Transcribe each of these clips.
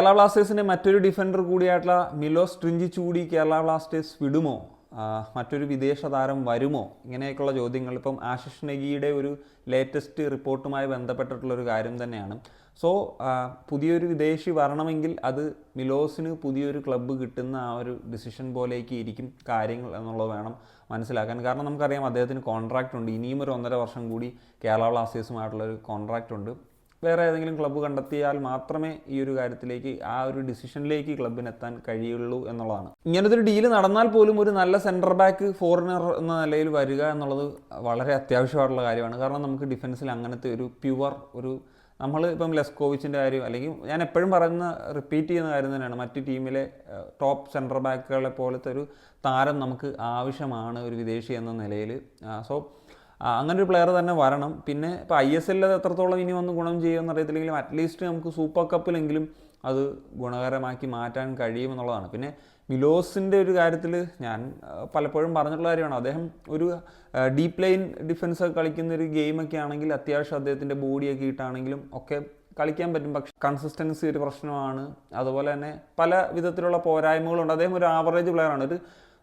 കേരള ബ്ലാസ്റ്റേഴ്സിന്റെ മറ്റൊരു ഡിഫൻഡർ കൂടിയായിട്ടുള്ള മിലോസ് ട്രിഞ്ചി ചൂടി കേരള ബ്ലാസ്റ്റേഴ്സ് വിടുമോ? മറ്റൊരു വിദേശ താരം വരുമോ? ഇങ്ങനെയൊക്കെയുള്ള ചോദ്യങ്ങൾ ഇപ്പം ആശിഷ് നെഗിയുടെ ഒരു ലേറ്റസ്റ്റ് റിപ്പോർട്ടുമായി ബന്ധപ്പെട്ടിട്ടുള്ളൊരു കാര്യം തന്നെയാണ്. സോ പുതിയൊരു വിദേശി വരണമെങ്കിൽ അത് മിലോസിന് പുതിയൊരു ക്ലബ്ബ് കിട്ടുന്ന ആ ഒരു ഡിസിഷൻ പോലേക്ക് ഇരിക്കും കാര്യങ്ങൾ എന്നുള്ളത് വേണം മനസ്സിലാക്കാൻ. കാരണം നമുക്കറിയാം അദ്ദേഹത്തിന് കോൺട്രാക്റ്റ് ഉണ്ട്. ഇനിയും ഒരു ഒന്നര വർഷം കൂടി കേരള ബ്ലാസ്റ്റേഴ്സുമായിട്ടുള്ളൊരു കോൺട്രാക്റ്റ് ഉണ്ട്. വേറെ ഏതെങ്കിലും ക്ലബ്ബ് കണ്ടെത്തിയാൽ മാത്രമേ ഈ ഒരു കാര്യത്തിലേക്ക് ആ ഒരു ഡിസിഷനിലേക്ക് ക്ലബിനെത്താൻ കഴിയുള്ളൂ എന്നുള്ളതാണ്. ഇങ്ങനത്തെ ഒരു ഡീൽ നടന്നാൽ പോലും ഒരു നല്ല സെന്റർ ബാക്ക് ഫോറിനർ എന്ന നിലയിൽ വരിക എന്നുള്ളത് വളരെ അത്യാവശ്യമായിട്ടുള്ള കാര്യമാണ്. കാരണം നമുക്ക് ഡിഫൻസിൽ അങ്ങനത്തെ ഒരു പ്യുവർ ഒരു നമ്മൾ ഇപ്പം ലെസ്കോവിച്ചിന്റെ കാര്യം അല്ലെങ്കിൽ ഞാൻ എപ്പോഴും പറയുന്ന റിപ്പീറ്റ് ചെയ്യുന്ന കാര്യം തന്നെയാണ്. മറ്റ് ടീമിലെ ടോപ്പ് സെന്റർ ബാക്കുകളെ പോലത്തെ ഒരു താരം നമുക്ക് ആവശ്യമാണ് ഒരു വിദേശി എന്ന നിലയിൽ. സോ അങ്ങനെ ഒരു പ്ലെയർ തന്നെ വരണം. പിന്നെ ഇപ്പോൾ ഐ എസ് എല്ലിൽ എത്രത്തോളം ഇനി വന്ന് ഗുണം ചെയ്യുമെന്ന് അറിയത്തില്ലെങ്കിലും അറ്റ്ലീസ്റ്റ് നമുക്ക് സൂപ്പർ കപ്പിലെങ്കിലും അത് ഗുണകരമാക്കി മാറ്റാൻ കഴിയുമെന്നുള്ളതാണ് പിന്നെ മിലോസിന്റെ ഒരു കാര്യത്തിൽ ഞാൻ പലപ്പോഴും പറഞ്ഞിട്ടുള്ള കാര്യമാണ്. അദ്ദേഹം ഒരു ഡീപ് ലൈൻ ഡിഫൻസ് കളിക്കുന്ന ഒരു ഗെയിമൊക്കെ ആണെങ്കിൽ അത്യാവശ്യം അദ്ദേഹത്തിന്റെ ബോഡിയൊക്കെ ഇട്ടാണെങ്കിലും ഒക്കെ കളിക്കാൻ പറ്റും. പക്ഷെ കൺസിസ്റ്റൻസി ഒരു പ്രശ്നമാണ്. അതുപോലെ തന്നെ പല വിധത്തിലുള്ള പോരായ്മകളുണ്ട്. അദ്ദേഹം ഒരു ആവറേജ് പ്ലെയറാണ് ഒരു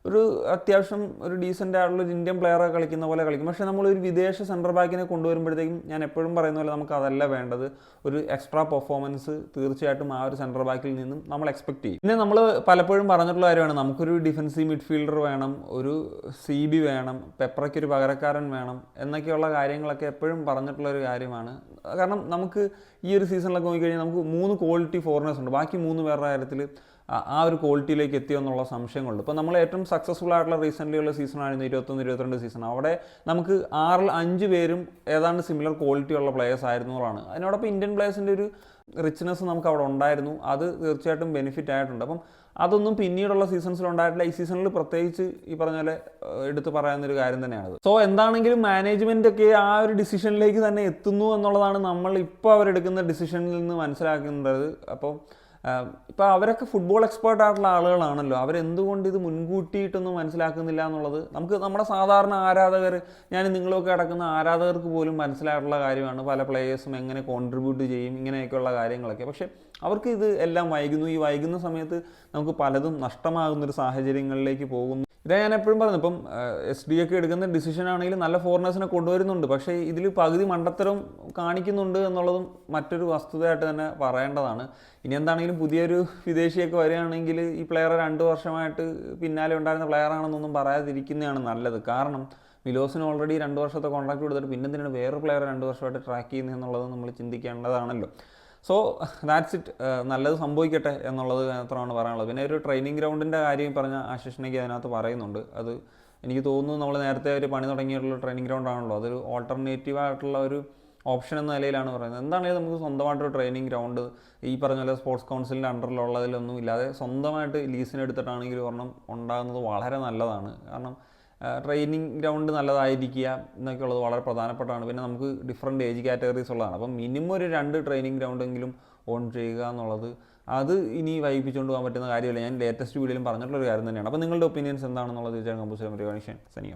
ഒരു അത്യാവശ്യം ഒരു ഡീസന്റ് ആയിട്ടുള്ള ഒരു ഇന്ത്യൻ പ്ലെയറെ കളിക്കുന്ന പോലെ കളിക്കും. പക്ഷേ നമ്മൾ ഒരു വിദേശ സെന്റർ ബാക്കിനെ കൊണ്ടുവരുമ്പോഴത്തേക്കും ഞാൻ എപ്പോഴും പറയുന്ന പോലെ നമുക്ക് അതല്ല വേണ്ടത്. ഒരു എക്സ്ട്രാ പെർഫോമൻസ് തീർച്ചയായിട്ടും ആ ഒരു സെന്റർ ബാക്കിൽ നിന്നും നമ്മൾ എക്സ്പെക്ട് ചെയ്യും. പിന്നെ നമ്മൾ പലപ്പോഴും പറഞ്ഞിട്ടുള്ള കാര്യമാണ് നമുക്കൊരു ഡിഫൻസീവ് മിഡ്ഫീൽഡർ വേണം ഒരു സി ബി വേണം പെപ്രയ്ക്ക് ഒരു പകരക്കാരൻ വേണം എന്നൊക്കെയുള്ള കാര്യങ്ങളൊക്കെ എപ്പോഴും പറഞ്ഞിട്ടുള്ള ഒരു കാര്യമാണ്. കാരണം നമുക്ക് ഈ ഒരു സീസണിലൊക്കെ നോക്കിക്കഴിഞ്ഞാൽ നമുക്ക് മൂന്ന് ക്വാളിറ്റി ഫോറിനേഴ്സ് ഉണ്ട്. ബാക്കി മൂന്ന് പേരുടെ കാര്യത്തിൽ ആ- ഒരു ക്വാളിറ്റിയിലേക്ക് എത്തിയോ എന്നുള്ള സംശയങ്ങളുണ്ട്. ഇപ്പോൾ നമ്മൾ ഏറ്റവും സക്സസ്ഫുൾ ആയിട്ടുള്ള റീസെന്റ്ലി ഉള്ള സീസണായിരുന്നു ഇരുപത്തൊന്ന് ഇരുപത്തിരണ്ട് സീസൺ അവിടെ നമുക്ക് ആറിൽ അഞ്ച് പേരും ഏതാണ്ട് സിമിലർ ക്വാളിറ്റി ഉള്ള പ്ലേയേഴ്സ് ആയിരുന്നു എന്നുള്ളതാണ്. അതിനോടൊപ്പം ഇന്ത്യൻ പ്ലേയേഴ്സിന്റെ ഒരു റിച്ച്നെസ് നമുക്ക് അവിടെ ഉണ്ടായിരുന്നു. അത് തീർച്ചയായിട്ടും ബെനിഫിറ്റ് ആയിട്ടുണ്ട്. അപ്പം അതൊന്നും പിന്നീടുള്ള സീസൺസിൽ ഉണ്ടായിട്ടില്ല. ഈ സീസണിൽ പ്രത്യേകിച്ച് ഈ പറഞ്ഞ പോലെ എടുത്തു എടുത്ത് പറയാവുന്ന ഒരു കാര്യം തന്നെയാണ് സോ എന്താണെങ്കിലും മാനേജ്മെന്റ് ഒക്കെ ആ ഒരു ഡിസിഷനിലേക്ക് തന്നെ എത്തുന്നു എന്നുള്ളതാണ് നമ്മൾ ഇപ്പോൾ അവരെടുക്കുന്ന ഡിസിഷനിൽ നിന്ന് മനസ്സിലാക്കേണ്ടത് അപ്പോൾ ഇപ്പോൾ അവരൊക്കെ ഫുട്ബോൾ എക്സ്പേർട്ട് ആയിട്ടുള്ള ആളുകളാണല്ലോ. അവരെന്തുകൊണ്ട് ഇത് മുൻകൂട്ടിയിട്ടൊന്നും മനസ്സിലാക്കുന്നില്ല എന്നുള്ളത്? നമുക്ക് നമ്മുടെ സാധാരണ ആരാധകർ ഞാൻ നിങ്ങളൊക്കെ അടക്കുന്ന ആരാധകർക്ക് പോലും മനസ്സിലായിട്ടുള്ള കാര്യമാണ്. പല പ്ലേയേഴ്സും എങ്ങനെ കോൺട്രിബ്യൂട്ട് ചെയ്യും ഇങ്ങനെയൊക്കെയുള്ള കാര്യങ്ങളൊക്കെ. പക്ഷേ അവർക്ക് ഇത് എല്ലാം വൈകുന്നു. ഈ വൈകുന്ന സമയത്ത് നമുക്ക് പലതും നഷ്ടമാകുന്നൊരു സാഹചര്യങ്ങളിലേക്ക് പോകുന്നു. ഇതാ ഞാൻ എപ്പോഴും പറഞ്ഞു ഇപ്പം എസ് ഡി ഒക്കെ എടുക്കുന്ന ഡിസിഷൻ ആണെങ്കിലും നല്ല ഫോറിനേഴ്സിനെ കൊണ്ടുവരുന്നുണ്ട്. പക്ഷേ ഇതിൽ പകുതി മണ്ടത്തരം കാണിക്കുന്നുണ്ട് എന്നുള്ളതും മറ്റൊരു വസ്തുതയായിട്ട് തന്നെ പറയേണ്ടതാണ്. ഇനി എന്താണെങ്കിലും പുതിയൊരു വിദേശിയൊക്കെ വരികയാണെങ്കിൽ ഈ പ്ലെയർ രണ്ട് വർഷമായിട്ട് പിന്നാലെ ഉണ്ടായിരുന്ന പ്ലെയർ ആണെന്നൊന്നും പറയാതിരിക്കുന്നതാണ് നല്ലത്. കാരണം മിലോസിന് ഓൾറെഡി രണ്ട് വർഷത്തെ കോൺട്രാക്ട് കൊടുത്തിട്ട് പിന്നെ എന്തിനാണ് വേറെ പ്ലെയർ രണ്ട് വർഷമായിട്ട് ട്രാക്ക് ചെയ്യുന്നത് എന്നുള്ളത് നമ്മൾ ചിന്തിക്കേണ്ടതാണല്ലോ. സോ ദാറ്റ്സ് ഇറ്റ് നല്ലത് സംഭവിക്കട്ടെ എന്നുള്ളത് മാത്രമാണ് പറയാനുള്ളത്. പിന്നെ ഒരു ട്രെയിനിങ് ഗ്രൗണ്ടിന്റെ കാര്യം പറഞ്ഞ ആശിഷിനേക്ക് അതിനകത്ത് പറയുന്നുണ്ട്. അത് എനിക്ക് തോന്നുന്നു നമ്മൾ നേരത്തെ ഒരു പണി തുടങ്ങിയിട്ടുള്ള ട്രെയിനിങ് ഗ്രൗണ്ട് ആണല്ലോ. അതൊരു ഓൾട്ടർനേറ്റീവ് ആയിട്ടുള്ള ഒരു ഓപ്ഷൻ എന്ന നിലയിലാണ് പറയുന്നത്. എന്താണെങ്കിലും നമുക്ക് സ്വന്തമായിട്ടൊരു ട്രെയിനിങ് ഗ്രൗണ്ട് ഈ പറഞ്ഞ പോലെ സ്പോർട്സ് കൗൺസിലിന്റെ അണ്ടറിലുള്ളതിലൊന്നും ഇല്ലാതെ സ്വന്തമായിട്ട് ലീസിനെടുത്തിട്ടാണെങ്കിൽ ഒരെണ്ണം ഉണ്ടാകുന്നത് വളരെ നല്ലതാണ്. കാരണം ട്രെയിനിങ് ഗ്രൗണ്ട് നല്ലതായിരിക്കുക എന്നൊക്കെ ഉള്ളത് വളരെ പ്രധാനപ്പെട്ടതാണ്. പിന്നെ നമുക്ക് ഡിഫറെന്റ് ഏജ് കാറ്റഗറീസ് ഉള്ളതാണ്. അപ്പം മിനിമം ഒരു രണ്ട് ട്രെയിനിങ് ഗ്രൗണ്ടെങ്കിലും ഓൺ ചെയ്യുക എന്നുള്ളത് അത് ഇനി വൈകിപ്പിച്ചുകൊണ്ട് പോകാൻ പറ്റുന്ന കാര്യമില്ല. ഞാൻ ലേറ്റസ്റ്റ് വീഡിയോയിലും പറഞ്ഞിട്ടുള്ള ഒരു കാര്യം തന്നെയാണ്. അപ്പോൾ നിങ്ങളുടെ ഒപ്പീനിയൻസ് എന്താണെന്നുള്ളത് ചോദിച്ചാൽ കമ്പോസ് ചെയ്യാൻ പറ്റുക സനിയ